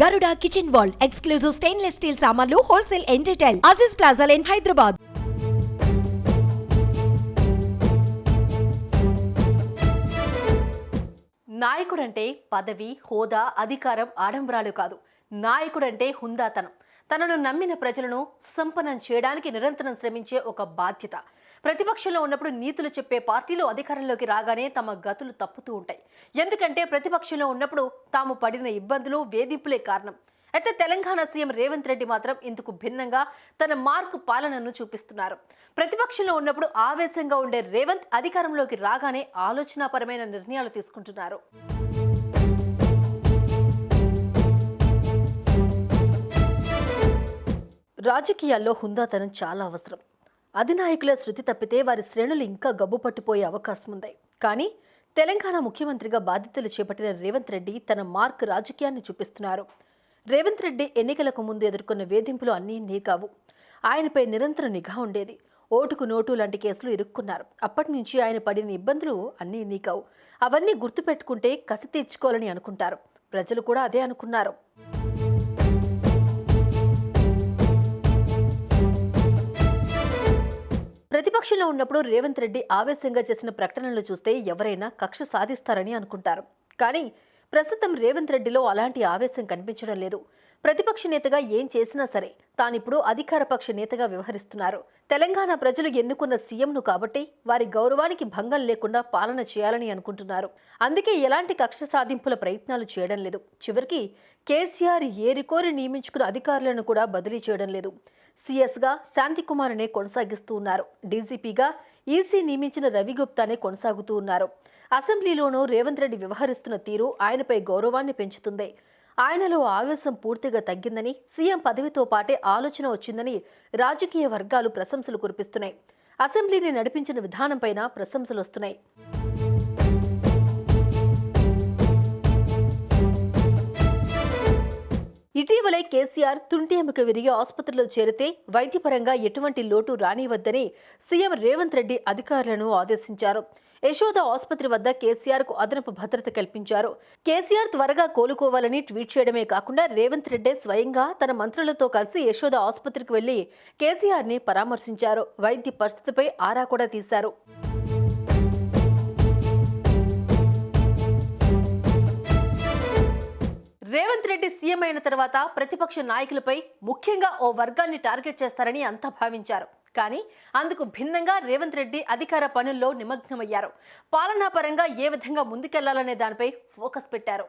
Garuda kitchen wall exclusive stainless steel సామాన్లు wholesale and retail Aziz plaza line Hyderabad నాయకుడంటే పదవి హోదా అధికారం ఆడంబరాలు కాదు. నాయకుడంటే హుందాతనం. తనను నమ్మిన ప్రజలను సుసంపన్నం చేయడానికి నిరంతరం శ్రమించే ఒక బాధ్యత. ప్రతిపక్షంలో ఉన్నప్పుడు నీతులు చెప్పే పార్టీలు అధికారంలోకి రాగానే తమ గతులు తప్పుతూ ఉంటాయి. ఎందుకంటే ప్రతిపక్షంలో ఉన్నప్పుడు తాము పడిన ఇబ్బందులు వేధింపులే కారణం. అయితే తెలంగాణ సీఎం రేవంత్ రెడ్డి మాత్రం ఇందుకు భిన్నంగా తన మార్కు పాలనను చూపిస్తున్నారు. ప్రతిపక్షంలో ఉన్నప్పుడు ఆవేశంగా ఉండే రేవంత్ అధికారంలోకి రాగానే ఆలోచనాపరమైన నిర్ణయాలు తీసుకుంటున్నారు. రాజకీయాల్లో హుందాతనం చాలా అవసరం. అధినాయకుల శృతి తప్పితే వారి శ్రేణులు ఇంకా గబ్బు పట్టిపోయే అవకాశం ఉంది. కానీ తెలంగాణ ముఖ్యమంత్రిగా బాధ్యతలు చేపట్టిన రేవంత్ రెడ్డి తన మార్క్ రాజకీయాన్ని చూపిస్తున్నారు. రేవంత్ రెడ్డి ఎన్నికలకు ముందు ఎదుర్కొన్న వేధింపులు అన్నీ నీ కావు. ఆయనపై నిరంతర నిఘా ఉండేది. ఓటుకు నోటు లాంటి కేసులు ఇరుక్కున్నారు. అప్పటి నుంచి ఆయన పడిన ఇబ్బందులు అన్నీ నీకావు అవన్నీ గుర్తుపెట్టుకుంటే కసి తీర్చుకోవాలని అనుకుంటారు. ప్రజలు కూడా అదే అనుకున్నారు. విపక్షంలో ఉన్నప్పుడు రేవంత్ రెడ్డి ఆవేశంగా చేసిన ప్రకటనలు చూస్తే ఎవరైనా కక్ష సాధిస్తారని అనుకుంటారు. కానీ ప్రస్తుతం రేవంత్ రెడ్డిలో అలాంటి ఆవేశం కనిపించడం లేదు. ప్రతిపక్ష నేతగా ఏం చేసినా సరే తానిప్పుడు అధికార పక్ష నేతగా వ్యవహరిస్తున్నారు. తెలంగాణ ప్రజలు ఎన్నుకున్న సీఎంను కాబట్టి వారి గౌరవానికి భంగం లేకుండా పాలన చేయాలని అనుకుంటున్నారు. అందుకే ఎలాంటి కక్ష సాధింపుల ప్రయత్నాలు చేయడం లేదు. చివరికి కేసీఆర్ ఏరికోరి నియమించుకున్న అధికారులను కూడా బదిలీ చేయడం లేదు. సీఎస్గా శాంతికుమార్నే కొనసాగిస్తూ ఉన్నారు. డీజీపీగా ఈసీ నియమించిన రవి గుప్తానే కొనసాగుతూ ఉన్నారు. అసెంబ్లీలోనూ రేవంత్ రెడ్డి వ్యవహరిస్తున్న తీరు ఆయనపై గౌరవాన్ని పెంచుతుంది. ఆయనలో ఆవేశం పూర్తిగా తగ్గిందని సీఎం పదవితో పాటే ఆలోచన వచ్చిందని రాజకీయ వర్గాలు ప్రశంసలు కురిపిస్తున్నాయి. అసెంబ్లీని నడిపించిన విధానంపైన ప్రశంసలు వస్తున్నాయి ఇటీవలే కేసీఆర్ తుంటి ఎముక విరిగి ఆసుపత్రిలో చేరితే వైద్యపరంగా ఎటువంటి లోటు రానివద్దని సీఎం రేవంత్ రెడ్డి అధికారులను ఆదేశించారు. యశోద ఆసుపత్రి వద్ద కేసీఆర్కు అదనపు భద్రత కల్పించారు. కేసీఆర్ త్వరగా కోలుకోవాలని ట్వీట్ చేయడమే కాకుండా రేవంత్ రెడ్డి స్వయంగా తన మంత్రులతో కలిసి యశోద ఆసుపత్రికి వెళ్ళి కేసీఆర్ని పరామర్శించారు. వైద్య పరిస్థితిపై ఆరా కూడా తీశారు. తర్వాత ప్రతిపక్ష నాయకులపై ముఖ్యంగా ఓ వర్గాన్ని టార్గెట్ చేస్తారని అంతా భావించారు. కానీ అందుకు భిన్నంగా రేవంత్ రెడ్డి అధికార పనుల్లో నిమగ్నమయ్యారు. పాలనా పరంగా ఏ విధంగా ముందుకెళ్ళాలనే దానిపై ఫోకస్ పెట్టారు.